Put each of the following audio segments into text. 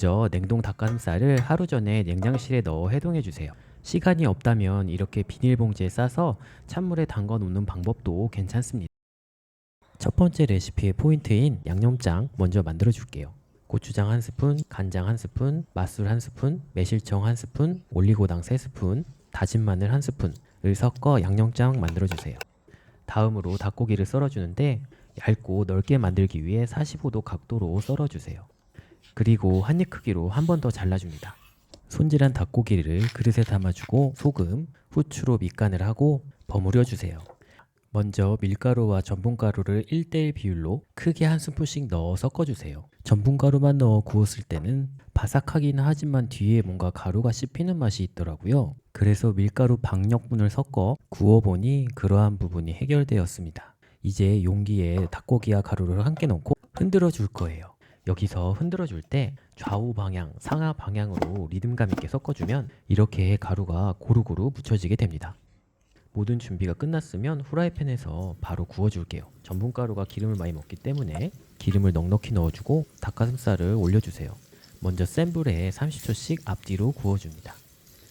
먼저 냉동 닭가슴살을 하루 전에 냉장실에 넣어 해동해 주세요. 시간이 없다면 이렇게 비닐봉지에 싸서 찬물에 담가 놓는 방법도 괜찮습니다. 첫 번째 레시피의 포인트인 양념장 먼저 만들어 줄게요. 고추장 한 스푼, 간장 한 스푼, 맛술 한 스푼, 매실청 한 스푼, 올리고당 세 스푼, 다진 마늘 한 스푼을 섞어 양념장 만들어 주세요. 다음으로 닭고기를 썰어 주는데 얇고 넓게 만들기 위해 45도 각도로 썰어 주세요. 그리고 한 입 크기로 한 번 더 잘라줍니다. 손질한 닭고기를 그릇에 담아주고 소금, 후추로 밑간을 하고 버무려 주세요. 먼저 밀가루와 전분가루를 1대1 비율로 크게 한 스푼씩 넣어 섞어주세요. 전분가루만 넣어 구웠을 때는 바삭하기는 하지만 뒤에 뭔가 가루가 씹히는 맛이 있더라고요. 그래서 밀가루 박력분을 섞어 구워보니 그러한 부분이 해결되었습니다. 이제 용기에 닭고기와 가루를 함께 넣고 흔들어 줄 거예요. 여기서 흔들어 줄 때 좌우 방향, 상하 방향으로 리듬감 있게 섞어주면 이렇게 가루가 고루고루 묻혀지게 됩니다. 모든 준비가 끝났으면 후라이팬에서 바로 구워줄게요. 전분가루가 기름을 많이 먹기 때문에 기름을 넉넉히 넣어주고 닭가슴살을 올려주세요. 먼저 센 불에 30초씩 앞뒤로 구워줍니다.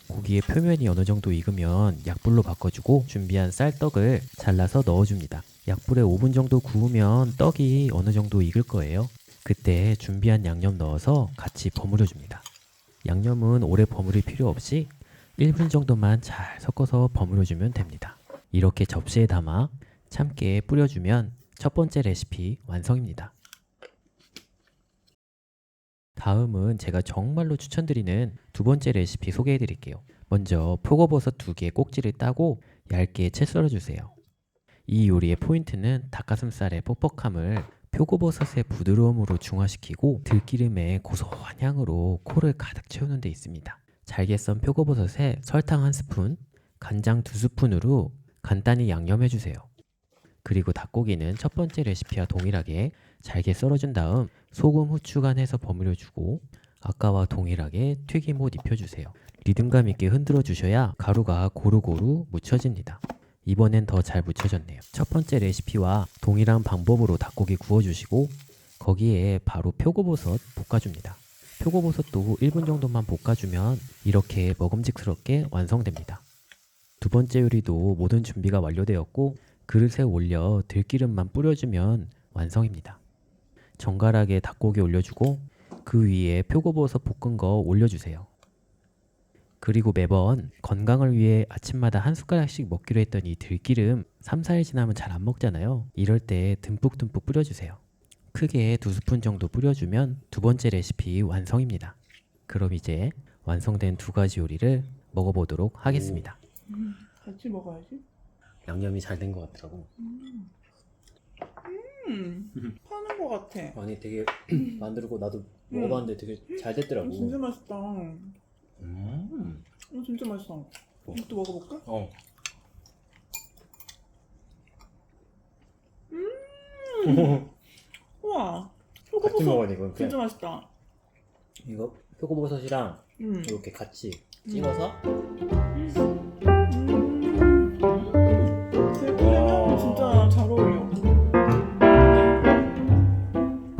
고기의 표면이 어느 정도 익으면 약불로 바꿔주고 준비한 쌀떡을 잘라서 넣어줍니다. 약불에 5분 정도 구우면 떡이 어느 정도 익을 거예요. 그때 준비한 양념 넣어서 같이 버무려 줍니다. 양념은 오래 버무릴 필요 없이 1분 정도만 잘 섞어서 버무려 주면 됩니다. 이렇게 접시에 담아 참깨에 뿌려주면 첫 번째 레시피 완성입니다. 다음은 제가 정말로 추천드리는 두 번째 레시피 소개해 드릴게요. 먼저 표고버섯 두 개의 꼭지를 따고 얇게 채 썰어 주세요. 이 요리의 포인트는 닭가슴살의 뻑뻑함을 표고버섯의 부드러움으로 중화시키고 들기름의 고소한 향으로 코를 가득 채우는 데 있습니다. 잘게 썬 표고버섯에 설탕 한 스푼, 간장 두 스푼으로 간단히 양념해 주세요. 그리고 닭고기는 첫 번째 레시피와 동일하게 잘게 썰어준 다음 소금, 후추 간해서 버무려 주고 아까와 동일하게 튀김옷 입혀주세요. 리듬감 있게 흔들어 주셔야 가루가 고루고루 묻혀집니다. 이번엔 더 잘 묻혀졌네요. 첫 번째 레시피와 동일한 방법으로 닭고기 구워주시고 거기에 바로 표고버섯 볶아줍니다. 표고버섯도 1분 정도만 볶아주면 이렇게 먹음직스럽게 완성됩니다. 두 번째 요리도 모든 준비가 완료되었고 그릇에 올려 들기름만 뿌려주면 완성입니다. 정갈하게 닭고기 올려주고 그 위에 표고버섯 볶은 거 올려주세요. 그리고 매번 건강을 위해 아침마다 한 숟가락씩 먹기로 했던 이 들기름 3, 4일 지나면 잘 안 먹잖아요. 이럴 때 듬뿍듬뿍 뿌려주세요. 크게 두 스푼 정도 뿌려주면 두 번째 레시피 완성입니다. 그럼 이제 완성된 두 가지 요리를 먹어보도록 하겠습니다. 같이 먹어야지. 양념이 잘 된 것 같더라고. 음, 파는 거 같아. 아니 되게 만들고 나도 먹어봤는데 되게 잘 음, 진짜 맛있다. 음. 음, 진짜 맛있어. 이것도 먹어볼까? 어. 우와, 같이 표고버섯 먹어야 이건 진짜 그냥 맛있다. 이거 표고버섯이랑 음, 이렇게 같이 찍어서 음.